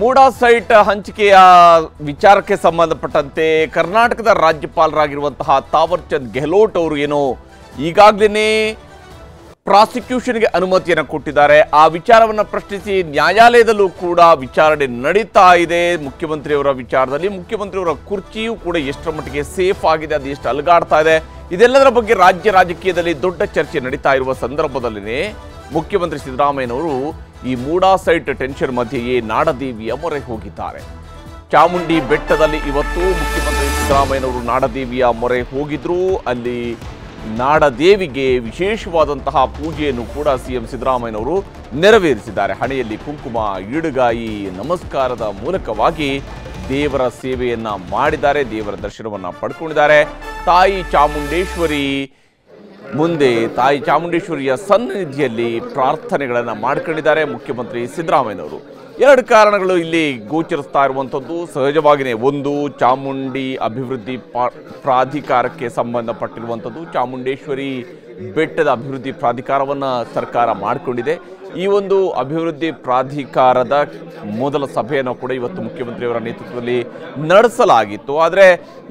MUDA site ಹಂಚಿಕೆಯ ವಿಚಾರಕ್ಕೆ ಸಂಬಂಧಪಟ್ಟಂತೆ ಕರ್ನಾಟಕದ ರಾಜ್ಯಪಾಲರಾಗಿರುವಂತಹ ತಾವರ್ ಚಂದ್ ಗೆಹ್ಲೋಟ್ ಅವರು ಏನೋ ಈಗಾಗಲೇ ಪ್ರಾಸಿಕ್ಯೂಷನ್ಗೆ ಅನುಮತಿಯನ್ನು ಕೊಟ್ಟಿದ್ದಾರೆ. ಆ ವಿಚಾರವನ್ನು ಪ್ರಶ್ನಿಸಿ ನ್ಯಾಯಾಲಯದಲ್ಲೂ ಕೂಡ ವಿಚಾರಣೆ ನಡೀತಾ ಇದೆ. ಮುಖ್ಯಮಂತ್ರಿಯವರ ವಿಚಾರದಲ್ಲಿ ಮುಖ್ಯಮಂತ್ರಿಯವರ ಕುರ್ಚಿಯೂ ಕೂಡ ಎಷ್ಟರ ಮಟ್ಟಿಗೆ ಸೇಫ್ ಆಗಿದೆ, ಅದು ಎಷ್ಟು ಅಲುಗಾಡ್ತಾ ಇದೆ, ಇದೆಲ್ಲದರ ಬಗ್ಗೆ ರಾಜ್ಯ ರಾಜಕೀಯದಲ್ಲಿ ದೊಡ್ಡ ಚರ್ಚೆ ನಡೀತಾ ಇರುವ ಸಂದರ್ಭದಲ್ಲಿನೇ ಮುಖ್ಯಮಂತ್ರಿ ಸಿದ್ದರಾಮಯ್ಯನವರು ಈ ಮೂಡಾ ಸೈಟ್ ಟೆನ್ಷನ್ ಮಧ್ಯೆಯೇ ನಾಡದೇವಿಯ ಮೊರೆ ಹೋಗಿದ್ದಾರೆ. ಚಾಮುಂಡಿ ಬೆಟ್ಟದಲ್ಲಿ ಇವತ್ತು ಮುಖ್ಯಮಂತ್ರಿ ಸಿದ್ದರಾಮಯ್ಯನವರು ನಾಡದೇವಿಯ ಮೊರೆ ಹೋಗಿದ್ರು. ಅಲ್ಲಿ ನಾಡದೇವಿಗೆ ವಿಶೇಷವಾದಂತಹ ಪೂಜೆಯನ್ನು ಕೂಡ ಸಿಎಂ ಸಿದ್ದರಾಮಯ್ಯನವರು ನೆರವೇರಿಸಿದ್ದಾರೆ. ಹಣೆಯಲ್ಲಿ ಕುಂಕುಮ, ಈಡುಗಾಯಿ ನಮಸ್ಕಾರದ ಮೂಲಕವಾಗಿ ದೇವರ ಸೇವೆಯನ್ನ ಮಾಡಿದ್ದಾರೆ. ದೇವರ ದರ್ಶನವನ್ನು ಪಡ್ಕೊಂಡಿದ್ದಾರೆ. ತಾಯಿ ಚಾಮುಂಡೇಶ್ವರಿ ಮುಂದೆ ತಾಯಿ ಚಾಮುಂಡೇಶ್ವರಿಯ ಸನ್ನಿಧಿಯಲ್ಲಿ ಪ್ರಾರ್ಥನೆಗಳನ್ನು ಮಾಡ್ಕೊಂಡಿದ್ದಾರೆ ಮುಖ್ಯಮಂತ್ರಿ ಸಿದ್ದರಾಮಯ್ಯನವರು. ಎರಡು ಕಾರಣಗಳು ಇಲ್ಲಿ ಗೋಚರಿಸ್ತಾ ಇರುವಂಥದ್ದು. ಸಹಜವಾಗಿಯೇ ಒಂದು, ಚಾಮುಂಡಿ ಅಭಿವೃದ್ಧಿ ಪ್ರಾಧಿಕಾರಕ್ಕೆ ಸಂಬಂಧಪಟ್ಟಿರುವಂಥದ್ದು. ಚಾಮುಂಡೇಶ್ವರಿ ಬೆಟ್ಟದ ಅಭಿವೃದ್ಧಿ ಪ್ರಾಧಿಕಾರವನ್ನು ಸರ್ಕಾರ ಮಾಡಿಕೊಂಡಿದೆ. ಈ ಒಂದು ಅಭಿವೃದ್ಧಿ ಪ್ರಾಧಿಕಾರದ ಮೊದಲ ಸಭೆಯನ್ನು ಕೂಡ ಇವತ್ತು ಮುಖ್ಯಮಂತ್ರಿಯವರ ನೇತೃತ್ವದಲ್ಲಿ ನಡೆಸಲಾಗಿತ್ತು. ಆದರೆ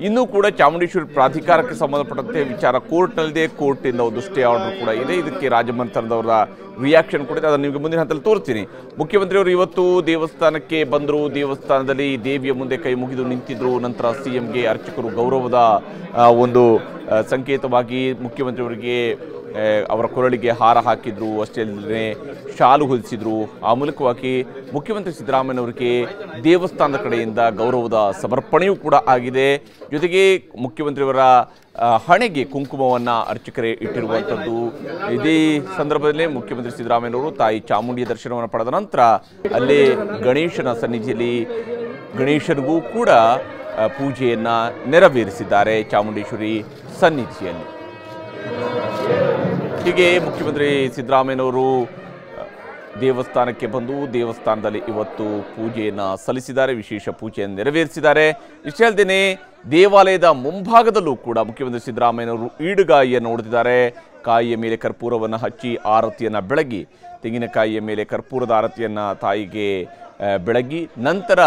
ಇನ್ನೂ ಕೂಡ ಚಾಮುಂಡೇಶ್ವರಿ ಪ್ರಾಧಿಕಾರಕ್ಕೆ ಸಂಬಂಧಪಟ್ಟಂತೆ ವಿಚಾರ ಕೋರ್ಟ್ನಲ್ಲಿದೆ ಕೋರ್ಟಿಂದ ಒಂದು ಸ್ಟೇ ಆರ್ಡರ್ ಕೂಡ ಇದೆ. ಇದಕ್ಕೆ ರಾಜಮಂತ್ರದವರ ರಿಯಾಕ್ಷನ್ ಕೂಡ ಇದೆ. ಅದನ್ನು ನಿಮಗೆ ಮುಂದಿನ ಹಂತದಲ್ಲಿ ತೋರಿಸ್ತೀನಿ. ಮುಖ್ಯಮಂತ್ರಿಯವರು ಇವತ್ತು ದೇವಸ್ಥಾನಕ್ಕೆ ಬಂದರು. ದೇವಸ್ಥಾನದಲ್ಲಿ ದೇವಿಯ ಮುಂದೆ ಕೈ ಮುಗಿದು ನಿಂತಿದ್ರು. ನಂತರ ಸಿ ಎಂಗೆ ಅರ್ಚಕರು ಗೌರವದ ಒಂದು ಸಂಕೇತವಾಗಿ ಮುಖ್ಯಮಂತ್ರಿಯವರಿಗೆ ಅವರ ಕೊರಳಿಗೆ ಹಾರ ಹಾಕಿದ್ರು, ಅಷ್ಟೇ ಶಾಲು ಹೊದಿಸಿದ್ರು. ಆ ಮೂಲಕವಾಗಿ ಮುಖ್ಯಮಂತ್ರಿ ಸಿದ್ದರಾಮಯ್ಯನವರಿಗೆ ದೇವಸ್ಥಾನದ ಕಡೆಯಿಂದ ಗೌರವದ ಸಮರ್ಪಣೆಯೂ ಕೂಡ ಆಗಿದೆ. ಜೊತೆಗೆ ಮುಖ್ಯಮಂತ್ರಿಯವರ ಹಣೆಗೆ ಕುಂಕುಮವನ್ನು ಅರ್ಚಕರೇ ಇಟ್ಟಿರುವಂಥದ್ದು ಇದೇ ಸಂದರ್ಭದಲ್ಲೇ ಮುಖ್ಯಮಂತ್ರಿ ಸಿದ್ದರಾಮಯ್ಯನವರು ತಾಯಿ ಚಾಮುಂಡಿಯ ದರ್ಶನವನ್ನು ಪಡೆದ ನಂತರ ಅಲ್ಲೇ ಗಣೇಶನ ಸನ್ನಿಧಿಯಲ್ಲಿ ಗಣೇಶನಿಗೂ ಕೂಡ ಪೂಜೆಯನ್ನ ನೆರವೇರಿಸಿದ್ದಾರೆ ಚಾಮುಂಡೇಶ್ವರಿ ಸನ್ನಿಧಿಯಲ್ಲಿ. ಹೀಗೆ ಮುಖ್ಯಮಂತ್ರಿ ಸಿದ್ದರಾಮಯ್ಯನವರು ದೇವಸ್ಥಾನಕ್ಕೆ ಬಂದು ದೇವಸ್ಥಾನದಲ್ಲಿ ಇವತ್ತು ಪೂಜೆಯನ್ನು ಸಲ್ಲಿಸಿದ್ದಾರೆ, ವಿಶೇಷ ಪೂಜೆಯನ್ನು ನೆರವೇರಿಸಿದ್ದಾರೆ. ಇಷ್ಟೇ ಅಲ್ಲದೆ ದೇವಾಲಯದ ಮುಂಭಾಗದಲ್ಲೂ ಕೂಡ ಮುಖ್ಯಮಂತ್ರಿ ಸಿದ್ದರಾಮಯ್ಯನವರು ಈಡುಗಾಯಿಯನ್ನು ಹೊಡೆದಿದ್ದಾರೆ ಕಾಯಿಯ ಮೇಲೆ ಕರ್ಪೂರವನ್ನು ಹಚ್ಚಿ ಆರತಿಯನ್ನು ಬೆಳಗಿ, ತೆಂಗಿನಕಾಯಿಯ ಮೇಲೆ ಕರ್ಪೂರದ ಆರತಿಯನ್ನು ತಾಯಿಗೆ ಬೆಳಗಿ, ನಂತರ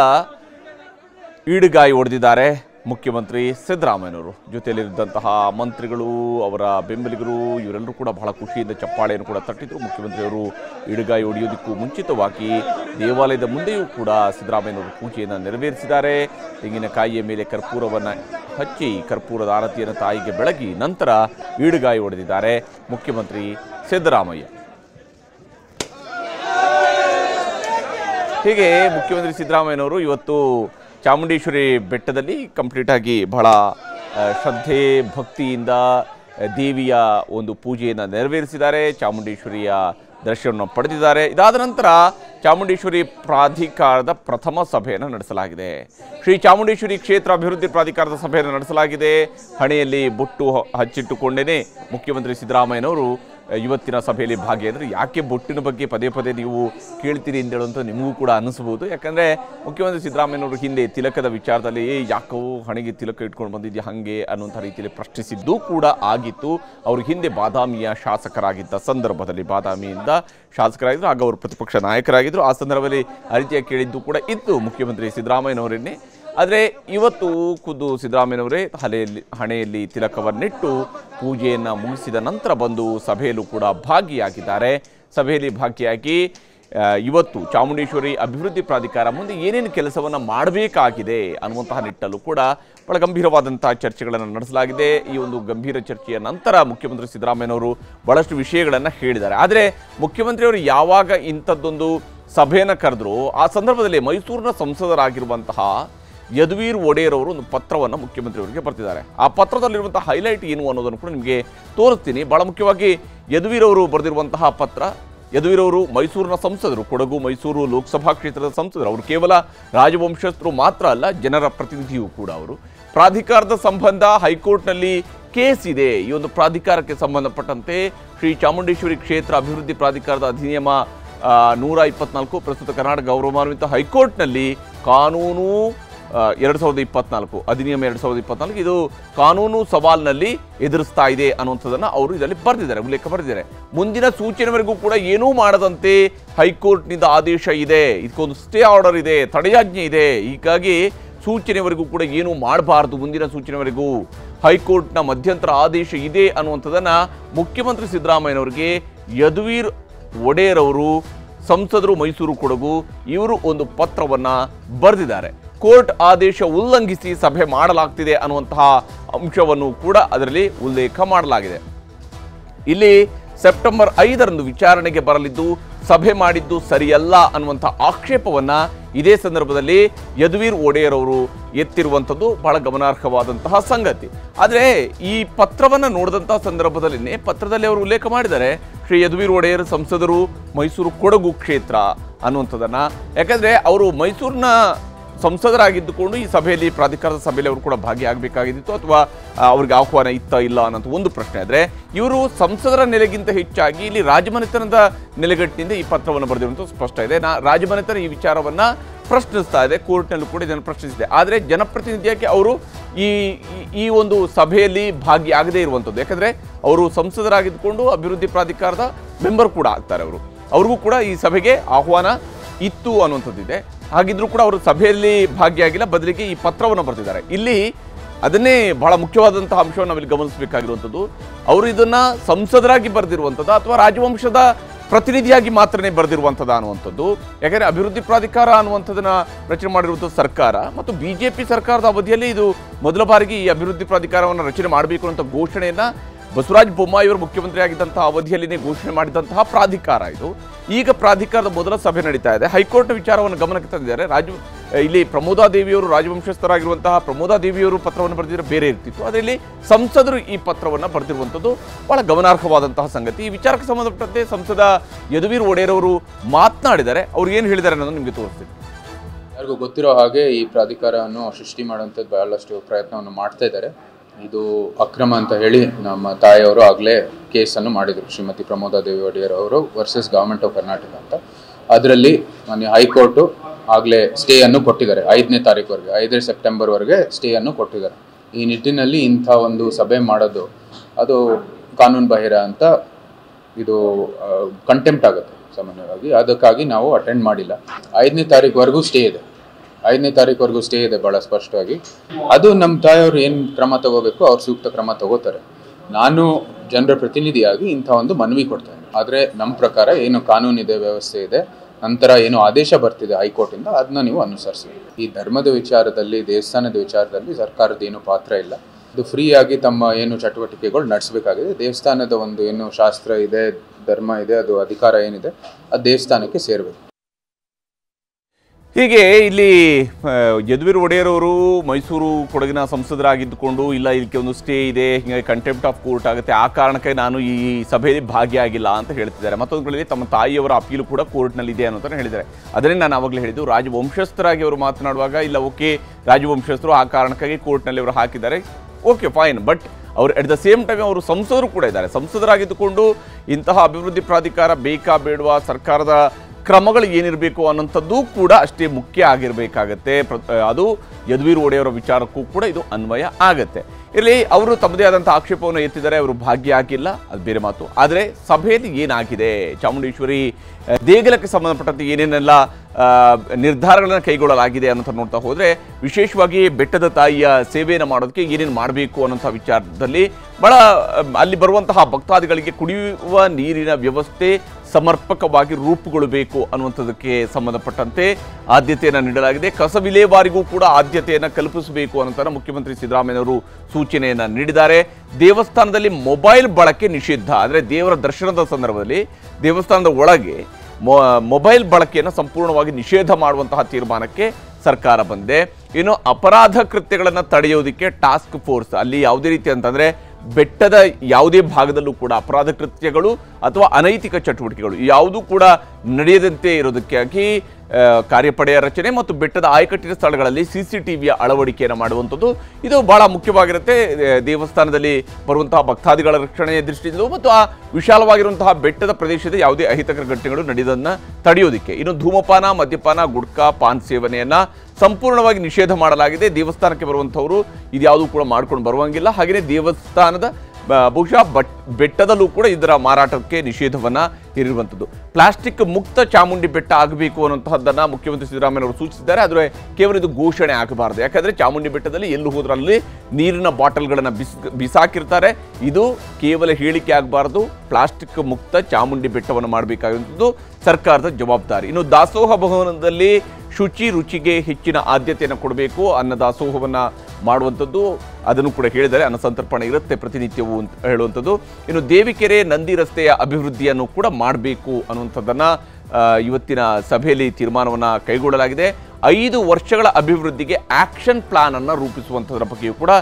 ಈಡುಗಾಯಿ ಹೊಡೆದಿದ್ದಾರೆ ಮುಖ್ಯಮಂತ್ರಿ ಸಿದ್ದರಾಮಯ್ಯನವರು. ಜೊತೆಯಲ್ಲಿದ್ದಂತಹ ಮಂತ್ರಿಗಳು, ಅವರ ಬೆಂಬಲಿಗರು, ಇವರೆಲ್ಲರೂ ಕೂಡ ಬಹಳ ಖುಷಿಯಿಂದ ಚಪ್ಪಾಳೆಯನ್ನು ಕೂಡ ತಟ್ಟಿದ್ರು. ಮುಖ್ಯಮಂತ್ರಿಯವರು ಇಡುಗಾಯಿ ಹೊಡೆಯೋದಕ್ಕೂ ಮುಂಚಿತವಾಗಿ ದೇವಾಲಯದ ಮುಂದೆಯೂ ಕೂಡ ಸಿದ್ದರಾಮಯ್ಯನವರು ಪೂಜೆಯನ್ನು ನೆರವೇರಿಸಿದ್ದಾರೆ. ತೆಂಗಿನಕಾಯಿಯ ಮೇಲೆ ಕರ್ಪೂರವನ್ನು ಹಚ್ಚಿ, ಕರ್ಪೂರದ ಆರತಿಯನ್ನು ತಾಯಿಗೆ ಬೆಳಗಿ ನಂತರ ಈಡುಗಾಯಿ ಹೊಡೆದಿದ್ದಾರೆ ಮುಖ್ಯಮಂತ್ರಿ ಸಿದ್ದರಾಮಯ್ಯ. ಹೀಗೆ ಮುಖ್ಯಮಂತ್ರಿ ಸಿದ್ದರಾಮಯ್ಯನವರು ಇವತ್ತು ಚಾಮುಂಡೇಶ್ವರಿ ಬೆಟ್ಟದಲ್ಲಿ ಕಂಪ್ಲೀಟಾಗಿ ಬಹಳ ಶ್ರದ್ಧೆ, ಭಕ್ತಿಯಿಂದ ದೇವಿಯ ಒಂದು ಪೂಜೆಯನ್ನು ನೆರವೇರಿಸಿದ್ದಾರೆ. ಚಾಮುಂಡೇಶ್ವರಿಯ ದರ್ಶನವನ್ನು ಪಡೆದಿದ್ದಾರೆ. ಇದಾದ ನಂತರ ಚಾಮುಂಡೇಶ್ವರಿ ಪ್ರಾಧಿಕಾರದ ಪ್ರಥಮ ಸಭೆಯನ್ನು ನಡೆಸಲಾಗಿದೆ. ಶ್ರೀ ಚಾಮುಂಡೇಶ್ವರಿ ಕ್ಷೇತ್ರ ಅಭಿವೃದ್ಧಿ ಪ್ರಾಧಿಕಾರದ ಸಭೆಯನ್ನು ನಡೆಸಲಾಗಿದೆ. ಹಣೆಯಲ್ಲಿ ಬುಟ್ಟು ಹಚ್ಚಿಟ್ಟುಕೊಂಡೇನೆ ಮುಖ್ಯಮಂತ್ರಿ ಸಿದ್ದರಾಮಯ್ಯನವರು ಇವತ್ತಿನ ಸಭೆಯಲ್ಲಿ ಭಾಗಿಯಾದರೆ ಯಾಕೆ ಬೊಟ್ಟಿನ ಬಗ್ಗೆ ಪದೇ ಪದೇ ನೀವು ಕೇಳ್ತೀರಿ ಅಂತ ಹೇಳುವಂಥ ನಿಮಗೂ ಕೂಡ ಅನಿಸ್ಬೋದು ಯಾಕಂದರೆ ಮುಖ್ಯಮಂತ್ರಿ ಸಿದ್ದರಾಮಯ್ಯನವರು ಹಿಂದೆ ತಿಲಕದ ವಿಚಾರದಲ್ಲಿ "ಏ, ಯಾಕೋ ಹಣೆಗೆ ತಿಲಕ ಇಟ್ಕೊಂಡು ಬಂದಿದ್ಯಾ ಹಾಗೆ? ಅನ್ನುವಂಥ ರೀತಿಯಲ್ಲಿ ಪ್ರಶ್ನಿಸಿದ್ದು ಕೂಡ ಆಗಿತ್ತು. ಅವರು ಹಿಂದೆ ಬಾದಾಮಿಯ ಶಾಸಕರಾಗಿದ್ದ ಸಂದರ್ಭದಲ್ಲಿ ಬಾದಾಮಿಯಿಂದ ಶಾಸಕರಾಗಿದ್ದರು ಆಗ ಅವರು ಪ್ರತಿಪಕ್ಷ ನಾಯಕರಾಗಿದ್ದರು ಆ ಸಂದರ್ಭದಲ್ಲಿ ಅರಿತಿಯ ಕೇಳಿದ್ದು ಕೂಡ ಇತ್ತು. ಮುಖ್ಯಮಂತ್ರಿ ಸಿದ್ದರಾಮಯ್ಯನವರನ್ನೇ ಆದರೆ ಇವತ್ತು ಖುದ್ದು ಸಿದ್ದರಾಮಯ್ಯನವರೇ ಹಲೆಯಲ್ಲಿ ಹಣೆಯಲ್ಲಿ ತಿಲಕವನ್ನಿಟ್ಟು ಪೂಜೆಯನ್ನು ಮುಗಿಸಿದ ನಂತರ ಬಂದು ಸಭೆಯಲ್ಲೂ ಕೂಡ ಭಾಗಿಯಾಗಿದ್ದಾರೆ. ಸಭೆಯಲ್ಲಿ ಭಾಗಿಯಾಗಿ ಇವತ್ತು ಚಾಮುಂಡೇಶ್ವರಿ ಅಭಿವೃದ್ಧಿ ಪ್ರಾಧಿಕಾರ ಮುಂದೆ ಏನೇನು ಕೆಲಸವನ್ನು ಮಾಡಬೇಕಾಗಿದೆ ಅನ್ನುವಂತಹ ನಿಟ್ಟಲ್ಲೂ ಕೂಡ ಬಹಳ ಗಂಭೀರವಾದಂಥ ಚರ್ಚೆಗಳನ್ನು ನಡೆಸಲಾಗಿದೆ. ಈ ಒಂದು ಗಂಭೀರ ಚರ್ಚೆಯ ನಂತರ ಮುಖ್ಯಮಂತ್ರಿ ಸಿದ್ದರಾಮಯ್ಯನವರು ಬಹಳಷ್ಟು ವಿಷಯಗಳನ್ನು ಹೇಳಿದ್ದಾರೆ. ಆದರೆ ಮುಖ್ಯಮಂತ್ರಿಯವರು ಯಾವಾಗ ಇಂಥದ್ದೊಂದು ಸಭೆಯನ್ನು ಕರೆದ್ರು, ಆ ಸಂದರ್ಭದಲ್ಲಿ ಮೈಸೂರಿನ ಸಂಸದರಾಗಿರುವಂತಹ ಯದುವೀರ್ ಒಡೆಯರ್ ಅವರು ಒಂದು ಪತ್ರವನ್ನು ಮುಖ್ಯಮಂತ್ರಿಯವರಿಗೆ ಬರ್ತಿದ್ದಾರೆ. ಆ ಪತ್ರದಲ್ಲಿರುವಂತಹ ಹೈಲೈಟ್ ಏನು ಅನ್ನೋದನ್ನು ಕೂಡ ನಿಮಗೆ ತೋರಿಸ್ತೀನಿ. ಬಹಳ ಮುಖ್ಯವಾಗಿ ಯದುವೀರ್ ಅವರು ಬರೆದಿರುವಂತಹ ಪತ್ರ, ಯದುವೀರ್ ಅವರು ಮೈಸೂರಿನ ಸಂಸದರು, ಕೊಡಗು, ಮೈಸೂರು ಲೋಕಸಭಾ ಕ್ಷೇತ್ರದ ಸಂಸದರು. ಅವರು ಕೇವಲ ರಾಜವಂಶಸ್ಥರು ಮಾತ್ರ ಅಲ್ಲ, ಜನರ ಪ್ರತಿನಿಧಿಯೂ ಕೂಡ ಅವರು. ಪ್ರಾಧಿಕಾರದ ಸಂಬಂಧ ಹೈಕೋರ್ಟ್ನಲ್ಲಿ ಕೇಸ್ ಇದೆ. ಈ ಒಂದು ಪ್ರಾಧಿಕಾರಕ್ಕೆ ಸಂಬಂಧಪಟ್ಟಂತೆ ಶ್ರೀ ಚಾಮುಂಡೇಶ್ವರಿ ಕ್ಷೇತ್ರ ಅಭಿವೃದ್ಧಿ ಪ್ರಾಧಿಕಾರದ ಅಧಿನಿಯಮ ನೂರ ಇಪ್ಪತ್ನಾಲ್ಕು, ಪ್ರಸ್ತುತ ಕರ್ನಾಟಕ ಗೌರವಾನ್ವಿತ ಹೈಕೋರ್ಟ್ನಲ್ಲಿ ಕಾನೂನು ಎರಡು ಸಾವಿರದ ಇಪ್ಪತ್ನಾಲ್ಕು, ಅಧಿನಿಯಮ ಎರಡು ಸಾವಿರದ ಇಪ್ಪತ್ನಾಲ್ಕು, ಇದು ಕಾನೂನು ಸವಾಲಿನಲ್ಲಿ ಎದುರಿಸ್ತಾ ಇದೆ ಅನ್ನುವಂಥದ್ದನ್ನು ಅವರು ಇದರಲ್ಲಿ ಬರೆದಿದ್ದಾರೆ, ಉಲ್ಲೇಖ ಬರೆದಿದ್ದಾರೆ. ಮುಂದಿನ ಸೂಚನೆವರೆಗೂ ಕೂಡ ಏನೂ ಮಾಡದಂತೆ ಹೈಕೋರ್ಟ್ನಿಂದ ಆದೇಶ ಇದೆ. ಇದಕ್ಕೊಂದು ಸ್ಟೇ ಆರ್ಡರ್ ಇದೆ, ತಡೆಯಾಜ್ಞೆ ಇದೆ. ಹೀಗಾಗಿ ಸೂಚನೆವರೆಗೂ ಕೂಡ ಏನೂ ಮಾಡಬಾರದು ಮುಂದಿನ ಸೂಚನೆವರೆಗೂ. ಹೈಕೋರ್ಟ್ನ ಮಧ್ಯಂತರ ಆದೇಶ ಇದೆ ಅನ್ನುವಂಥದ್ದನ್ನು ಮುಖ್ಯಮಂತ್ರಿ ಸಿದ್ದರಾಮಯ್ಯನವರಿಗೆ ಯದುವೀರ್ ಒಡೆಯರ್ ಅವರು ಸಂಸದರು ಮೈಸೂರು ಕೊಡಗು ಇವರು ಒಂದು ಪತ್ರವನ್ನ ಬರೆದಿದ್ದಾರೆ. ಕೋರ್ಟ್ ಆದೇಶ ಉಲ್ಲಂಘಿಸಿ ಸಭೆ ಮಾಡಲಾಗ್ತಿದೆ ಅನ್ನುವಂತಹ ಅಂಶವನ್ನು ಕೂಡ ಅದರಲ್ಲಿ ಉಲ್ಲೇಖ ಮಾಡಲಾಗಿದೆ. ಇಲ್ಲಿ ಸೆಪ್ಟೆಂಬರ್ ಐದರಂದು ವಿಚಾರಣೆಗೆ ಬರಲಿದ್ದು, ಸಭೆ ಮಾಡಿದ್ದು ಸರಿಯಲ್ಲ ಅನ್ನುವಂಥ ಆಕ್ಷೇಪವನ್ನು ಇದೇ ಸಂದರ್ಭದಲ್ಲಿ ಯದುವೀರ್ ಒಡೆಯರ್ ಅವರು ಎತ್ತಿರುವಂಥದ್ದು ಬಹಳ ಗಮನಾರ್ಹವಾದಂತಹ ಸಂಗತಿ. ಆದರೆ ಈ ಪತ್ರವನ್ನು ನೋಡಿದಂಥ ಸಂದರ್ಭದಲ್ಲಿ ಪತ್ರದಲ್ಲಿ ಅವರು ಉಲ್ಲೇಖ ಮಾಡಿದ್ದಾರೆ, ಶ್ರೀ ಯದುವೀರ್ ಒಡೆಯರ್ ಸಂಸದರು ಮೈಸೂರು ಕೊಡಗು ಕ್ಷೇತ್ರ ಅನ್ನುವಂಥದ್ದನ್ನು. ಯಾಕಂದರೆ ಅವರು ಮೈಸೂರಿನ ಸಂಸದರಾಗಿದ್ದುಕೊಂಡು ಈ ಸಭೆಯಲ್ಲಿ ಪ್ರಾಧಿಕಾರದ ಸಭೆಯಲ್ಲಿ ಅವರು ಕೂಡ ಭಾಗಿಯಾಗಬೇಕಾಗಿತ್ತು ಅಥವಾ ಅವ್ರಿಗೆ ಆಹ್ವಾನ ಇತ್ತ ಇಲ್ಲ ಅನ್ನೋಂಥ ಒಂದು ಪ್ರಶ್ನೆ ಆದರೆ, ಇವರು ಸಂಸದರ ನೆಲೆಗಿಂತ ಹೆಚ್ಚಾಗಿ ಇಲ್ಲಿ ರಾಜಮನೆತನದ ನೆಲೆಗಟ್ಟಿನಿಂದ ಈ ಪತ್ರವನ್ನು ಬರೆದಿರುವಂಥದ್ದು ಸ್ಪಷ್ಟ ಇದೆ. ನಾ, ರಾಜಮನೆತನ ಈ ವಿಚಾರವನ್ನು ಪ್ರಶ್ನಿಸ್ತಾ ಇದೆ, ಕೋರ್ಟ್ನಲ್ಲೂ ಕೂಡ ಇದನ್ನು ಪ್ರಶ್ನಿಸಿದೆ. ಆದರೆ ಜನಪ್ರತಿನಿಧಿಯಾಗಿ ಅವರು ಈ- ಈ ಒಂದು ಸಭೆಯಲ್ಲಿ ಭಾಗಿಯಾಗದೇ ಇರುವಂಥದ್ದು. ಯಾಕಂದರೆ ಅವರು ಸಂಸದರಾಗಿದ್ದುಕೊಂಡು ಅಭಿವೃದ್ಧಿ ಪ್ರಾಧಿಕಾರದ ಮೆಂಬರ್ ಕೂಡ ಆಗ್ತಾರೆ ಅವರು. ಅವ್ರಿಗೂ ಕೂಡ ಈ ಸಭೆಗೆ ಆಹ್ವಾನ ಇತ್ತು ಅನ್ನುವಂಥದ್ದಿದೆ. ಹಾಗಿದ್ರೂ ಕೂಡ ಅವರು ಸಭೆಯಲ್ಲಿ ಭಾಗಿಯಾಗಿಲ್ಲ, ಬದಲಿಗೆ ಈ ಪತ್ರವನ್ನು ಬರೆದಿದ್ದಾರೆ. ಇಲ್ಲಿ ಅದನ್ನೇ ಬಹಳ ಮುಖ್ಯವಾದಂತಹ ಅಂಶವನ್ನು ನಾವಿಲ್ಲಿ ಗಮನಿಸಬೇಕಾಗಿರುವಂಥದ್ದು. ಅವರು ಇದನ್ನ ಸಂಸದರಾಗಿ ಬರೆದಿರುವಂಥದ್ದು ಅಥವಾ ರಾಜವಂಶದ ಪ್ರತಿನಿಧಿಯಾಗಿ ಮಾತ್ರನೇ ಬರೆದಿರುವಂಥದ್ದು ಅನ್ನುವಂಥದ್ದು. ಯಾಕಂದರೆ ಅಭಿವೃದ್ಧಿ ಪ್ರಾಧಿಕಾರ ಅನ್ನುವಂಥದ್ದನ್ನು ರಚನೆ ಮಾಡಿರುವಂಥದ್ದು ಸರ್ಕಾರ ಮತ್ತು ಬಿ ಸರ್ಕಾರದ ಅವಧಿಯಲ್ಲಿ ಇದು ಮೊದಲ ಬಾರಿಗೆ ಈ ಅಭಿವೃದ್ಧಿ ಪ್ರಾಧಿಕಾರವನ್ನು ರಚನೆ ಮಾಡಬೇಕು ಅಂತ ಘೋಷಣೆಯನ್ನ ಬಸವರಾಜ ಬೊಮ್ಮಾಯಿಯವರು ಮುಖ್ಯಮಂತ್ರಿ ಆಗಿದ್ದಂತಹ ಅವಧಿಯಲ್ಲಿನೇ ಘೋಷಣೆ ಮಾಡಿದಂತಹ ಪ್ರಾಧಿಕಾರ ಇದು. ಈಗ ಪ್ರಾಧಿಕಾರದ ಮೊದಲ ಸಭೆ ನಡೀತಾ ಇದೆ. ಹೈಕೋರ್ಟ್ ವಿಚಾರವನ್ನು ಗಮನಕ್ಕೆ ತಂದಿದ್ದಾರೆ. ರಾಜ ಇಲ್ಲಿ ಪ್ರಮೋದಾದೇವಿಯವರು ರಾಜವಂಶಸ್ಥರಾಗಿರುವಂತಹ ಪ್ರಮೋದಾದೇವಿಯವರು ಪತ್ರವನ್ನು ಬರೆದಿದ್ರೆ ಬೇರೆ ಇರ್ತಿತ್ತು. ಅದರಲ್ಲಿ ಸಂಸದರು ಈ ಪತ್ರವನ್ನು ಬರೆದಿರುವಂಥದ್ದು ಬಹಳ ಗಮನಾರ್ಹವಾದಂತಹ ಸಂಗತಿ. ಈ ವಿಚಾರಕ್ಕೆ ಸಂಬಂಧಪಟ್ಟಂತೆ ಸಂಸದ ಯದುವೀರ್ ಒಡೆಯರ್ ಅವರು ಮಾತನಾಡಿದ್ದಾರೆ. ಅವ್ರು ಏನು ಹೇಳಿದ್ದಾರೆ ಅನ್ನೋದು ನಿಮಗೆ ತೋರಿಸ್ತೀನಿ. ಯಾರಿಗೂ ಗೊತ್ತಿರೋ ಹಾಗೆ ಈ ಪ್ರಾಧಿಕಾರವನ್ನು ಸೃಷ್ಟಿ ಮಾಡುವಂಥದ್ದು ಬಹಳಷ್ಟು ಪ್ರಯತ್ನವನ್ನು ಮಾಡ್ತಾ ಇದ್ದಾರೆ. ಇದು ಅಕ್ರಮ ಅಂತ ಹೇಳಿ ನಮ್ಮ ತಾಯಿಯವರು ಆಗಲೇ ಕೇಸನ್ನು ಮಾಡಿದರು. ಶ್ರೀಮತಿ ಪ್ರಮೋದಾ ದೇವಿ ಒಡೆಯರ್ ಅವರು ವರ್ಸಸ್ ಗವರ್ಮೆಂಟ್ ಆಫ್ ಕರ್ನಾಟಕ ಅಂತ. ಅದರಲ್ಲಿ ಮೊನ್ನೆ ಹೈಕೋರ್ಟು ಆಗಲೇ ಸ್ಟೇಯನ್ನು ಕೊಟ್ಟಿದ್ದಾರೆ. ಐದನೇ ತಾರೀಕುವರೆಗೆ, ಐದನೇ ಸೆಪ್ಟೆಂಬರ್ವರೆಗೆ ಸ್ಟೇಯನ್ನು ಕೊಟ್ಟಿದ್ದಾರೆ. ಈ ನಿಟ್ಟಿನಲ್ಲಿ ಇಂಥ ಒಂದು ಸಭೆ ಮಾಡೋದು, ಅದು ಕಾನೂನು ಬಾಹಿರ ಅಂತ ಇದು ಕಂಟೆಂಪ್ಟ್ ಆಗುತ್ತೆ ಸಾಮಾನ್ಯವಾಗಿ. ಅದಕ್ಕಾಗಿ ನಾವು ಅಟೆಂಡ್ ಮಾಡಿಲ್ಲ. ಐದನೇ ತಾರೀಕುವರೆಗೂ ಸ್ಟೇ ಇದೆ. ಐದನೇ ತಾರೀಕುವರೆಗೂ ಸ್ಟೇ ಇದೆ ಭಾಳ ಸ್ಪಷ್ಟವಾಗಿ. ಅದು ನಮ್ಮ ತಾಯಿಯವರು ಏನು ಕ್ರಮ ತಗೋಬೇಕು, ಅವ್ರು ಸೂಕ್ತ ಕ್ರಮ ತಗೋತಾರೆ. ನಾನು ಜನರ ಪ್ರತಿನಿಧಿಯಾಗಿ ಇಂಥ ಒಂದು ಮನವಿ ಕೊಡ್ತೇನೆ. ಆದರೆ ನಮ್ಮ ಪ್ರಕಾರ ಏನು ಕಾನೂನಿದೆ, ವ್ಯವಸ್ಥೆ ಇದೆ, ನಂತರ ಏನು ಆದೇಶ ಬರ್ತಿದೆ ಹೈಕೋರ್ಟಿಂದ ಅದನ್ನ ನೀವು ಅನುಸರಿಸಿ. ಈ ಧರ್ಮದ ವಿಚಾರದಲ್ಲಿ, ದೇವಸ್ಥಾನದ ವಿಚಾರದಲ್ಲಿ ಸರ್ಕಾರದ ಏನು ಪಾತ್ರ ಇಲ್ಲ. ಅದು ಫ್ರೀ ಆಗಿ ತಮ್ಮ ಏನು ಚಟುವಟಿಕೆಗಳು ನಡೆಸಬೇಕಾಗಿದೆ. ದೇವಸ್ಥಾನದ ಒಂದು ಏನು ಶಾಸ್ತ್ರ ಇದೆ, ಧರ್ಮ ಇದೆ, ಅದು ಅಧಿಕಾರ ಏನಿದೆ, ಅದು ದೇವಸ್ಥಾನಕ್ಕೆ ಸೇರಬೇಕು. ಹೀಗೆ ಇಲ್ಲಿ ಯದುವೀರ್ ಒಡೆಯರ್ ಅವರು ಮೈಸೂರು ಕೊಡಗಿನ ಸಂಸದರಾಗಿದ್ದುಕೊಂಡು, ಇಲ್ಲ, ಇದಕ್ಕೆ ಒಂದು ಸ್ಟೇ ಇದೆ ಹೀಗಾಗಿ ಕಂಟೆಂಪ್ಟ್ ಆಫ್ ಕೋರ್ಟ್ ಆಗುತ್ತೆ, ಆ ಕಾರಣಕ್ಕೆ ನಾನು ಈ ಸಭೆಯಲ್ಲಿ ಭಾಗಿಯಾಗಿಲ್ಲ ಅಂತ ಹೇಳ್ತಿದ್ದಾರೆ. ಮತ್ತೊಂದು ತಮ್ಮ ತಾಯಿಯವರ ಅಪೀಲು ಕೂಡ ಕೋರ್ಟ್ನಲ್ಲಿ ಇದೆ ಅನ್ನೋದನ್ನು ಹೇಳಿದ್ದಾರೆ. ಅದರಿಂದ ನಾನು ಆವಾಗಲೇ ಹೇಳಿದ್ದು, ರಾಜವಂಶಸ್ಥರಾಗಿ ಅವರು ಮಾತನಾಡುವಾಗ, ಇಲ್ಲ, ಓಕೆ, ರಾಜವಂಶಸ್ಥರು ಆ ಕಾರಣಕ್ಕಾಗಿ ಕೋರ್ಟ್ನಲ್ಲಿ ಅವರು ಹಾಕಿದ್ದಾರೆ. ಓಕೆ ಫೈನ್ ಬಟ್ ಅವರು ಅಟ್ ದ ಸೇಮ್ ಟೈಮ್ ಅವರು ಸಂಸದರು ಕೂಡ ಇದ್ದಾರೆ. ಸಂಸದರಾಗಿದ್ದುಕೊಂಡು ಇಂತಹ ಅಭಿವೃದ್ಧಿ ಪ್ರಾಧಿಕಾರ ಬೇಕಾ ಬೇಡುವ, ಸರ್ಕಾರದ ಕ್ರಮಗಳು ಏನಿರಬೇಕು ಅನ್ನೋಂಥದ್ದು ಕೂಡ ಅಷ್ಟೇ ಮುಖ್ಯ ಆಗಿರಬೇಕಾಗತ್ತೆ. ಅದು ಯದುವೀರ್ ಒಡೆಯವರ ವಿಚಾರಕ್ಕೂ ಕೂಡ ಇದು ಅನ್ವಯ ಆಗತ್ತೆ. ಇಲ್ಲಿ ಅವರು ತಮ್ಮದೇ ಆದಂಥ ಆಕ್ಷೇಪವನ್ನು ಎತ್ತಿದ್ದಾರೆ ಅವರು ಭಾಗಿಯಾಗಿಲ್ಲ ಅದು ಬೇರೆ ಮಾತು. ಆದರೆ ಸಭೆಯಲ್ಲಿ ಏನಾಗಿದೆ? ಚಾಮುಂಡೇಶ್ವರಿ ದೇಗುಲಕ್ಕೆ ಸಂಬಂಧಪಟ್ಟಂತೆ ಏನೇನೆಲ್ಲ ನಿರ್ಧಾರಗಳನ್ನು ಕೈಗೊಳ್ಳಲಾಗಿದೆ ಅನ್ನೋಂಥ ನೋಡ್ತಾ ಹೋದರೆ ವಿಶೇಷವಾಗಿ ಬೆಟ್ಟದ ತಾಯಿಯ ಸೇವೆಯನ್ನು ಮಾಡೋದಕ್ಕೆ ಏನೇನು ಮಾಡಬೇಕು ಅನ್ನೋಂಥ ವಿಚಾರದಲ್ಲಿ ಬಹಳ ಅಲ್ಲಿ ಬರುವಂತಹ ಭಕ್ತಾದಿಗಳಿಗೆ ಕುಡಿಯುವ ನೀರಿನ ವ್ಯವಸ್ಥೆ ಸಮರ್ಪಕವಾಗಿ ರೂಪುಗೊಳ್ಳಬೇಕು ಅನ್ನುವಂಥದ್ದಕ್ಕೆ ಸಂಬಂಧಪಟ್ಟಂತೆ ಆದ್ಯತೆಯನ್ನು ನೀಡಲಾಗಿದೆ. ಕಸ ವಿಲೇವಾರಿಗೂ ಕೂಡ ಆದ್ಯತೆಯನ್ನು ಕಲ್ಪಿಸಬೇಕು ಅನ್ನೋಂಥ ಮುಖ್ಯಮಂತ್ರಿ ಸಿದ್ದರಾಮಯ್ಯನವರು ಸೂಚನೆಯನ್ನು ನೀಡಿದ್ದಾರೆ. ದೇವಸ್ಥಾನದಲ್ಲಿ ಮೊಬೈಲ್ ಬಳಕೆ ನಿಷಿದ್ಧ. ಅಂದರೆ ದೇವರ ದರ್ಶನದ ಸಂದರ್ಭದಲ್ಲಿ ದೇವಸ್ಥಾನದ ಒಳಗೆ ಮೊಬೈಲ್ ಬಳಕೆಯನ್ನು ಸಂಪೂರ್ಣವಾಗಿ ನಿಷೇಧ ಮಾಡುವಂತಹ ತೀರ್ಮಾನಕ್ಕೆ ಸರ್ಕಾರ ಬಂದೆ ಇನ್ನು ಅಪರಾಧ ಕೃತ್ಯಗಳನ್ನು ತಡೆಯೋದಕ್ಕೆ ಟಾಸ್ಕ್ ಫೋರ್ಸ್, ಅಲ್ಲಿ ಯಾವುದೇ ರೀತಿ ಅಂತಂದರೆ ಬೆಟ್ಟದ ಯಾವುದೇ ಭಾಗದಲ್ಲೂ ಕೂಡ ಅಪರಾಧ ಕೃತ್ಯಗಳು ಅಥವಾ ಅನೈತಿಕ ಚಟುವಟಿಕೆಗಳು ಯಾವುದೂ ಕೂಡ ನಡೆಯದಂತೆ ಇರೋದಕ್ಕಾಗಿ ಕಾರ್ಯಪಡೆಯ ರಚನೆ ಮತ್ತು ಬೆಟ್ಟದ ಆಯಕಟ್ಟಿನ ಸ್ಥಳಗಳಲ್ಲಿ ಸಿ ಸಿ ಟಿ ವಿಯ ಅಳವಡಿಕೆಯನ್ನು ಮಾಡುವಂಥದ್ದು ಇದು ಬಹಳ ಮುಖ್ಯವಾಗಿರುತ್ತೆ. ದೇವಸ್ಥಾನದಲ್ಲಿ ಬರುವಂತಹ ಭಕ್ತಾದಿಗಳ ರಕ್ಷಣೆಯ ದೃಷ್ಟಿಯಿಂದ ಮತ್ತು ಆ ವಿಶಾಲವಾಗಿರುವಂತಹ ಬೆಟ್ಟದ ಪ್ರದೇಶದ ಯಾವುದೇ ಅಹಿತಕರ ಘಟನೆಗಳು ನಡೆಯೋದನ್ನು ತಡೆಯೋದಕ್ಕೆ. ಇನ್ನು ಧೂಮಪಾನ, ಮದ್ಯಪಾನ ಗುಡ್ಕಾ ಪಾನ್ ಸೇವನೆಯನ್ನ ಸಂಪೂರ್ಣವಾಗಿ ನಿಷೇಧ ಮಾಡಲಾಗಿದೆ. ದೇವಸ್ಥಾನಕ್ಕೆ ಬರುವಂಥವರು ಇದ್ಯಾವುದೂ ಕೂಡ ಮಾಡ್ಕೊಂಡು ಬರುವಂಗಿಲ್ಲ. ಹಾಗೆಯೇ ದೇವಸ್ಥಾನದ ಬಹುಶಃ ಬಟ್, ಬೆಟ್ಟದಲ್ಲೂ ಕೂಡ ಇದರ ಮಾರಾಟಕ್ಕೆ ನಿಷೇಧವನ್ನ ಹೇರಿರುವಂಥದ್ದು ಪ್ಲಾಸ್ಟಿಕ್ ಮುಕ್ತ ಚಾಮುಂಡಿ ಬೆಟ್ಟ ಆಗಬೇಕು ಅನ್ನುವಂತಹದ್ದನ್ನ ಮುಖ್ಯಮಂತ್ರಿ ಸಿದ್ದರಾಮಯ್ಯ ಅವರು ಸೂಚಿಸಿದ್ದಾರೆ. ಆದರೆ ಕೇವಲ ಇದು ಘೋಷಣೆ ಆಗಬಾರದು. ಯಾಕಂದ್ರೆ ಚಾಮುಂಡಿ ಬೆಟ್ಟದಲ್ಲಿ ಎಲ್ಲೂ ಹೋದ್ರಲ್ಲಿ ನೀರಿನ ಬಾಟಲ್ಗಳನ್ನು ಬಿಸ್, ಬಿಸಾಕಿರ್ತಾರೆ. ಇದು ಕೇವಲ ಹೇಳಿಕೆ ಆಗಬಾರದು. ಪ್ಲಾಸ್ಟಿಕ್ ಮುಕ್ತ ಚಾಮುಂಡಿ ಬೆಟ್ಟವನ್ನು ಮಾಡಬೇಕಾಗಿರುವಂಥದ್ದು ಸರ್ಕಾರದ ಜವಾಬ್ದಾರಿ. ಇನ್ನು ದಾಸೋಹ ಭವನದಲ್ಲಿ ಶುಚಿ ರುಚಿಗೆ ಹೆಚ್ಚಿನ ಆದ್ಯತೆಯನ್ನು ಕೊಡಬೇಕು ಅನ್ನ ದಾಸೋಹವನ್ನು ಮಾಡುವಂಥದ್ದು ಅದನ್ನು ಕೂಡ ಹೇಳಿದರೆ ಅನ್ನ ಸಂತರ್ಪಣೆ ಇರುತ್ತೆ ಪ್ರತಿನಿತ್ಯವೂ ಅಂತ ಹೇಳುವಂಥದ್ದು. ಇನ್ನು ದೇವಿಕೆರೆ ನಂದಿ ರಸ್ತೆಯ ಅಭಿವೃದ್ಧಿಯನ್ನು ಕೂಡ ಮಾಡಬೇಕು ಅನ್ನುವಂಥದ್ದನ್ನು ಇವತ್ತಿನ ಸಭೆಯಲ್ಲಿ ತೀರ್ಮಾನವನ್ನು ಕೈಗೊಳ್ಳಲಾಗಿದೆ. ಐದು ವರ್ಷಗಳ ಅಭಿವೃದ್ಧಿಗೆ ಆ್ಯಕ್ಷನ್ ಪ್ಲಾನನ್ನು ರೂಪಿಸುವಂಥದ್ರ ಬಗ್ಗೆಯೂ ಕೂಡ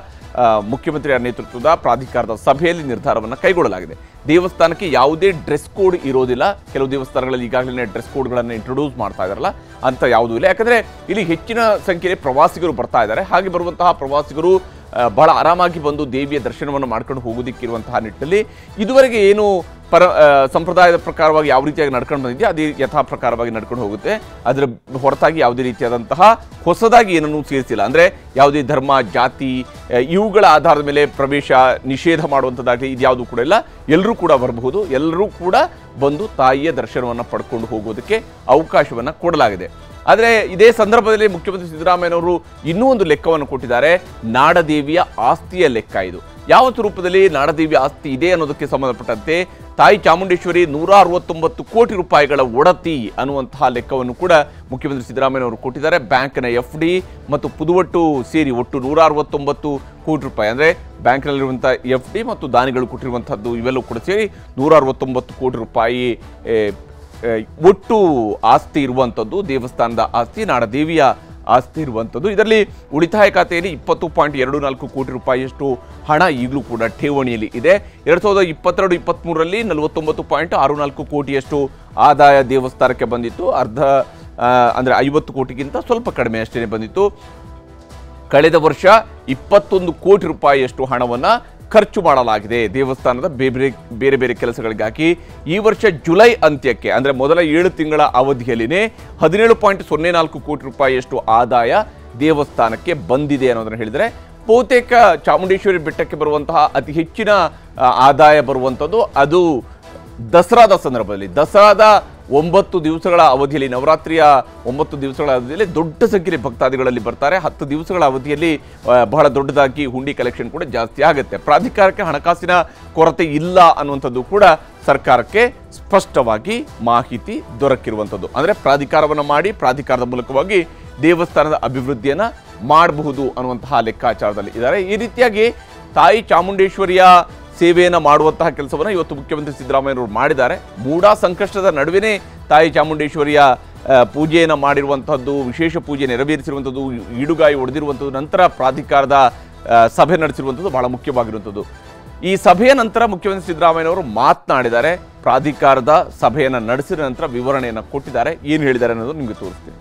ಮುಖ್ಯಮಂತ್ರಿಯ ನೇತೃತ್ವದ ಪ್ರಾಧಿಕಾರದ ಸಭೆಯಲ್ಲಿ ನಿರ್ಧಾರವನ್ನು ಕೈಗೊಳ್ಳಲಾಗಿದೆ. ದೇವಸ್ಥಾನಕ್ಕೆ ಯಾವುದೇ ಡ್ರೆಸ್ ಕೋಡ್ ಇರೋದಿಲ್ಲ. ಕೆಲವು ದೇವಸ್ಥಾನಗಳಲ್ಲಿ ಈಗಾಗಲೇ ಡ್ರೆಸ್ ಕೋಡ್ಗಳನ್ನು ಇಂಟ್ರೊಡ್ಯೂಸ್ ಮಾಡ್ತಾ ಇದ್ದಾರಲ್ಲ ಅಂತ ಯಾವುದೂ ಇಲ್ಲ. ಯಾಕಂದರೆ ಇಲ್ಲಿ ಹೆಚ್ಚಿನ ಸಂಖ್ಯೆಯಲ್ಲಿ ಪ್ರವಾಸಿಗರು ಬರ್ತಾ ಇದ್ದಾರೆ. ಹಾಗೆ ಬರುವಂತಹ ಪ್ರವಾಸಿಗರು ಬಹಳ ಆರಾಮಾಗಿ ಬಂದು ದೇವಿಯ ದರ್ಶನವನ್ನು ಮಾಡ್ಕೊಂಡು ಹೋಗೋದಕ್ಕಿರುವಂತಹ ನಿಟ್ಟಿನಲ್ಲಿ ಇದುವರೆಗೆ ಏನು ಪರ ಸಂಪ್ರದಾಯದ ಪ್ರಕಾರವಾಗಿ ಯಾವ ರೀತಿಯಾಗಿ ನಡ್ಕೊಂಡು ಬಂದಿದೆಯೋ ಅದೇ ಯಥಾ ಪ್ರಕಾರವಾಗಿ ನಡ್ಕೊಂಡು ಹೋಗುತ್ತೆ. ಅದರ ಹೊರತಾಗಿ ಯಾವುದೇ ರೀತಿಯಾದಂತಹ ಹೊಸದಾಗಿ ಏನನ್ನೂ ಸೇರಿಸಿಲ್ಲ. ಅಂದರೆ ಯಾವುದೇ ಧರ್ಮ, ಜಾತಿ ಇವುಗಳ ಆಧಾರದ ಮೇಲೆ ಪ್ರವೇಶ, ನಿಷೇಧ ಮಾಡುವಂಥದ್ದಾಗಲಿ ಇದ್ಯಾವುದು ಕೂಡ ಇಲ್ಲ. ಎಲ್ಲರೂ ಕೂಡ ಬರಬಹುದು. ಎಲ್ಲರೂ ಕೂಡ ಬಂದು ತಾಯಿಯ ದರ್ಶನವನ್ನು ಪಡ್ಕೊಂಡು ಹೋಗೋದಕ್ಕೆ ಅವಕಾಶವನ್ನು ಕೊಡಲಾಗಿದೆ. ಆದರೆ ಇದೇ ಸಂದರ್ಭದಲ್ಲಿ ಮುಖ್ಯಮಂತ್ರಿ ಸಿದ್ದರಾಮಯ್ಯನವರು ಇನ್ನೂ ಒಂದು ಲೆಕ್ಕವನ್ನು ಕೊಟ್ಟಿದ್ದಾರೆ. ನಾಡದೇವಿಯ ಆಸ್ತಿಯ ಲೆಕ್ಕ ಇದು. ಯಾವತ್ತು ರೂಪದಲ್ಲಿ ನಾಡದೇವಿಯ ಆಸ್ತಿ ಇದೆ ಅನ್ನೋದಕ್ಕೆ ಸಂಬಂಧಪಟ್ಟಂತೆ ತಾಯಿ ಚಾಮುಂಡೇಶ್ವರಿ ನೂರ ಅರವತ್ತೊಂಬತ್ತು ಕೋಟಿ ರೂಪಾಯಿಗಳ ಒಡತಿ ಅನ್ನುವಂತಹ ಲೆಕ್ಕವನ್ನು ಕೂಡ ಮುಖ್ಯಮಂತ್ರಿ ಸಿದ್ದರಾಮಯ್ಯನವರು ಕೊಟ್ಟಿದ್ದಾರೆ. ಬ್ಯಾಂಕ್ನ ಎಫ್ ಡಿ ಮತ್ತು ಪುದುವಟ್ಟು ಸೇರಿ ಒಟ್ಟು ನೂರ ಅರವತ್ತೊಂಬತ್ತು ಕೋಟಿ ರೂಪಾಯಿ. ಅಂದರೆ ಬ್ಯಾಂಕ್ನಲ್ಲಿರುವಂಥ ಎಫ್ ಡಿ ಮತ್ತು ದಾನಿಗಳು ಕೊಟ್ಟಿರುವಂಥದ್ದು ಇವೆಲ್ಲವೂ ಕೂಡ ಸೇರಿ ನೂರ ಅರವತ್ತೊಂಬತ್ತು ಕೋಟಿ ರೂಪಾಯಿ ಒಟ್ಟು ಆಸ್ತಿ ಇರುವಂಥದ್ದು ದೇವಸ್ಥಾನದ ಆಸ್ತಿ, ನಾಡದೇವಿಯ ಆಸ್ತಿ ಇರುವಂಥದ್ದು. ಇದರಲ್ಲಿ ಉಳಿತಾಯ ಖಾತೆಯಲ್ಲಿ ಇಪ್ಪತ್ತು ಪಾಯಿಂಟ್ ಎರಡು ನಾಲ್ಕು ಕೋಟಿ ರೂಪಾಯಿಯಷ್ಟು ಹಣ ಈಗಲೂ ಕೂಡ ಠೇವಣಿಯಲ್ಲಿ ಇದೆ. ಎರಡು ಸಾವಿರದ ಇಪ್ಪತ್ತೆರಡು ಇಪ್ಪತ್ತ್ಮೂರರಲ್ಲಿ ನಲವತ್ತೊಂಬತ್ತು ಪಾಯಿಂಟ್ ಆರು ನಾಲ್ಕು ಕೋಟಿಯಷ್ಟು ಆದಾಯ ದೇವಸ್ಥಾನಕ್ಕೆ ಬಂದಿತ್ತು. ಅರ್ಧ ಅಂದರೆ ಐವತ್ತು ಕೋಟಿಗಿಂತ ಸ್ವಲ್ಪ ಕಡಿಮೆ ಅಷ್ಟೇ ಬಂದಿತ್ತು. ಕಳೆದ ವರ್ಷ ಇಪ್ಪತ್ತೊಂದು ಕೋಟಿ ರೂಪಾಯಿಯಷ್ಟು ಹಣವನ್ನು ಖರ್ಚು ಮಾಡಲಾಗಿದೆ. ದೇವಸ್ಥಾನದ ಬೇರೆ ಬೇರೆ ಬೇರೆ ಕೆಲಸಗಳಿಗಾಗಿ ಈ ವರ್ಷ ಜುಲೈ ಅಂತ್ಯಕ್ಕೆ, ಅಂದರೆ ಮೊದಲ ಏಳು ತಿಂಗಳ ಅವಧಿಯಲ್ಲಿನೇ ಹದಿನೇಳು ಪಾಯಿಂಟ್ ಸೊನ್ನೆ ನಾಲ್ಕು ಕೋಟಿ ರೂಪಾಯಿಯಷ್ಟು ಆದಾಯ ದೇವಸ್ಥಾನಕ್ಕೆ ಬಂದಿದೆ ಅನ್ನೋದನ್ನು ಹೇಳಿದರೆ, ಬಹುತೇಕ ಚಾಮುಂಡೇಶ್ವರಿ ಬೆಟ್ಟಕ್ಕೆ ಬರುವಂತಹ ಅತಿ ಹೆಚ್ಚಿನ ಆದಾಯ ಬರುವಂಥದ್ದು ಅದು ದಸರಾದ ಸಂದರ್ಭದಲ್ಲಿ. ದಸರಾದ ಒಂಬತ್ತು ದಿವಸಗಳ ಅವಧಿಯಲ್ಲಿ, ನವರಾತ್ರಿಯ ಒಂಬತ್ತು ದಿವಸಗಳ ಅವಧಿಯಲ್ಲಿ ದೊಡ್ಡ ಸಂಖ್ಯೆಯಲ್ಲಿ ಭಕ್ತಾದಿಗಳಲ್ಲಿ ಬರ್ತಾರೆ. ಹತ್ತು ದಿವಸಗಳ ಅವಧಿಯಲ್ಲಿ ಬಹಳ ದೊಡ್ಡದಾಗಿ ಹುಂಡಿ ಕಲೆಕ್ಷನ್ ಕೂಡ ಜಾಸ್ತಿ ಆಗುತ್ತೆ. ಪ್ರಾಧಿಕಾರಕ್ಕೆ ಹಣಕಾಸಿನ ಕೊರತೆ ಇಲ್ಲ ಅನ್ನುವಂಥದ್ದು ಕೂಡ ಸರ್ಕಾರಕ್ಕೆ ಸ್ಪಷ್ಟವಾಗಿ ಮಾಹಿತಿ ದೊರಕಿರುವಂಥದ್ದು. ಅಂದರೆ ಪ್ರಾಧಿಕಾರವನ್ನು ಮಾಡಿ, ಪ್ರಾಧಿಕಾರದ ಮೂಲಕವಾಗಿ ದೇವಸ್ಥಾನದ ಅಭಿವೃದ್ಧಿಯನ್ನು ಮಾಡಬಹುದು ಅನ್ನುವಂತಹ ಲೆಕ್ಕಾಚಾರದಲ್ಲಿ ಇದ್ದಾರೆ. ಈ ರೀತಿಯಾಗಿ ತಾಯಿ ಚಾಮುಂಡೇಶ್ವರಿಯ ಸೇವೆಯನ್ನು ಮಾಡುವಂತಹ ಕೆಲಸವನ್ನು ಇವತ್ತು ಮುಖ್ಯಮಂತ್ರಿ ಸಿದ್ದರಾಮಯ್ಯವರು ಮಾಡಿದ್ದಾರೆ. ಮೂಢ ಸಂಕಷ್ಟದ ನಡುವೆನೇ ತಾಯಿ ಚಾಮುಂಡೇಶ್ವರಿಯ ಪೂಜೆಯನ್ನು ಮಾಡಿರುವಂಥದ್ದು ವಿಶೇಷ ಪೂಜೆ ನೆರವೇರಿಸಿರುವಂಥದ್ದು ಈಡುಗಾಯಿ ಒಡೆದಿರುವಂಥದ್ದು ನಂತರ ಪ್ರಾಧಿಕಾರದ ಸಭೆ ನಡೆಸಿರುವಂಥದ್ದು ಬಹಳ ಮುಖ್ಯವಾಗಿರುವಂಥದ್ದು ಈ ಸಭೆಯ ನಂತರ ಮುಖ್ಯಮಂತ್ರಿ ಸಿದ್ದರಾಮಯ್ಯನವರು ಮಾತನಾಡಿದ್ದಾರೆ. ಪ್ರಾಧಿಕಾರದ ಸಭೆಯನ್ನು ನಡೆಸಿದ ನಂತರ ವಿವರಣೆಯನ್ನು ಕೊಟ್ಟಿದ್ದಾರೆ. ಏನು ಹೇಳಿದ್ದಾರೆ ಅನ್ನೋದು ನಿಮಗೆ ತೋರಿಸ್ತೀನಿ.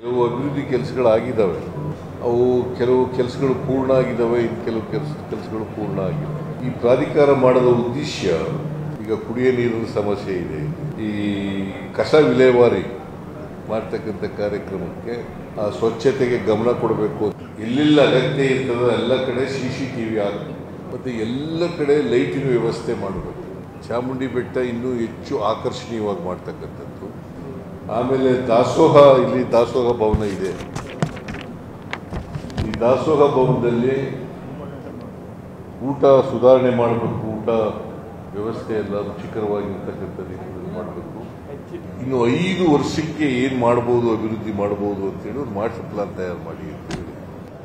ಕೆಲವು ಅಭಿವೃದ್ಧಿ ಕೆಲಸಗಳಾಗಿದ್ದಾವೆ. ಅವು ಕೆಲವು ಕೆಲಸಗಳು ಪೂರ್ಣ ಆಗಿದ್ದಾವೆ, ಇನ್ನು ಕೆಲವು ಕೆಲಸ, ಕೆಲಸಗಳು ಪೂರ್ಣ ಆಗಿಲ್ಲ. ಈ ಪ್ರಾಧಿಕಾರ ಮಾಡದ ಉದ್ದೇಶ ಈಗ ಕುಡಿಯ ನೀರಿನ ಸಮಸ್ಯೆ ಇದೆ. ಈ ಕಸ ವಿಲೇವಾರಿ ಮಾಡ್ತಕ್ಕಂಥ ಕಾರ್ಯಕ್ರಮಕ್ಕೆ ಆ ಸ್ವಚ್ಛತೆಗೆ ಗಮನ ಕೊಡಬೇಕು ಎಲ್ಲೆಲ್ಲ ಅಗತ್ಯ ಇರ್ತದೆ ಎಲ್ಲ ಕಡೆ ಸಿ ಸಿ ಟಿ ವಿ ಆಗಬೇಕು ಮತ್ತು ಎಲ್ಲ ಕಡೆ ಲೈಟಿನ ವ್ಯವಸ್ಥೆ ಮಾಡಬೇಕು. ಚಾಮುಂಡಿ ಬೆಟ್ಟ ಇನ್ನೂ ಹೆಚ್ಚು ಆಕರ್ಷಣೀಯವಾಗಿ ಮಾಡ್ತಕ್ಕಂಥದ್ದು. ಆಮೇಲೆ ದಾಸೋಹ, ಇಲ್ಲಿ ದಾಸೋಹ ಭವನ ಇದೆ. ಈ ದಾಸೋಹ ಭವನದಲ್ಲಿ ಊಟ ಸುಧಾರಣೆ ಮಾಡಬೇಕು, ಊಟ ವ್ಯವಸ್ಥೆ ಎಲ್ಲ ರುಚಿಕರವಾಗಿರ್ತಕ್ಕಂಥ ರೀತಿಯಲ್ಲಿ ಮಾಡಬೇಕು. ಇನ್ನು ಐದು ವರ್ಷಕ್ಕೆ ಏನು ಮಾಡ್ಬೋದು, ಅಭಿವೃದ್ಧಿ ಮಾಡ್ಬೋದು ಅಂತೇಳಿ ಒಂದು ಮಾಸ್ಟರ್ ಪ್ಲಾನ್ ತಯಾರು ಮಾಡಿ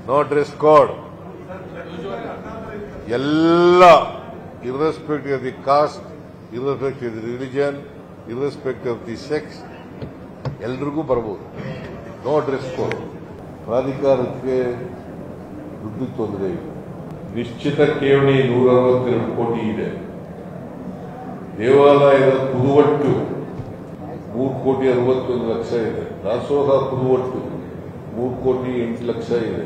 ನೋ ಡ್ರೆಸ್ ಕೋಡ್ ಎಲ್ಲ irrespective of the caste irrespective of the religion irrespective of the sex ಎಲ್ರಿಗೂ ಬರ್ಬೋದು. ನೋ ಡ್ರೆಸ್ ಕೋಡ್ ಪ್ರಾಧಿಕಾರಕ್ಕೆ ದುಡ್ಡು ತೊಂದರೆ ಇದೆ ನಿಶ್ಚಿತ ಠೇವಣಿ ನೂರ ಅರವತ್ತೆರಡು ಕೋಟಿ ಇದೆ. ದೇವಾಲಯದ ಪುದುವಟ್ಟು ಮೂರು ಕೋಟಿ ಅರವತ್ತೊಂದು ಲಕ್ಷ ಇದೆ. ದಾಸೋಹ ಪುದುವಟ್ಟು ಮೂರು ಕೋಟಿ ಎಂಟು ಲಕ್ಷ ಇದೆ.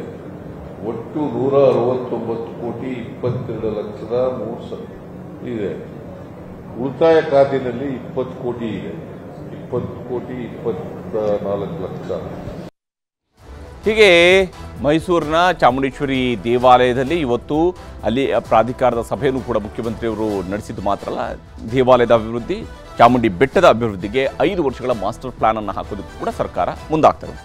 ಒಟ್ಟು ನೂರ ಅರವತ್ತೊಂಬತ್ತು ಕೋಟಿ ಇಪ್ಪತ್ತೆರಡು ಲಕ್ಷದ ಮೂರು ಸ, ಇದೆ. ಉಳಿತಾಯ ಖಾತೆಯಲ್ಲಿ ಇಪ್ಪತ್ತು ಕೋಟಿ ಇದೆ. ಇಪ್ಪತ್ತು ಕೋಟಿ ಇಪ್ಪತ್ತ ನಾಲ್ಕು ಲಕ್ಷ. ಹೀಗೆ ಮೈಸೂರಿನ ಚಾಮುಂಡೇಶ್ವರಿ ದೇವಾಲಯದಲ್ಲಿ ಇವತ್ತು ಅಲ್ಲಿ ಪ್ರಾಧಿಕಾರದ ಸಭೆಯನ್ನು ಕೂಡ ಮುಖ್ಯಮಂತ್ರಿಯವರು ನಡೆಸಿದ್ದು ಮಾತ್ರ ಅಲ್ಲ. ದೇವಾಲಯದ ಅಭಿವೃದ್ಧಿ, ಚಾಮುಂಡಿ ಬೆಟ್ಟದ ಅಭಿವೃದ್ಧಿಗೆ ಐದು ವರ್ಷಗಳ ಮಾಸ್ಟರ್ ಪ್ಲಾನ್ ಅನ್ನು ಹಾಕೋದಕ್ಕೂ ಕೂಡ ಸರ್ಕಾರ ಮುಂದಾಗ್ತಾರೆ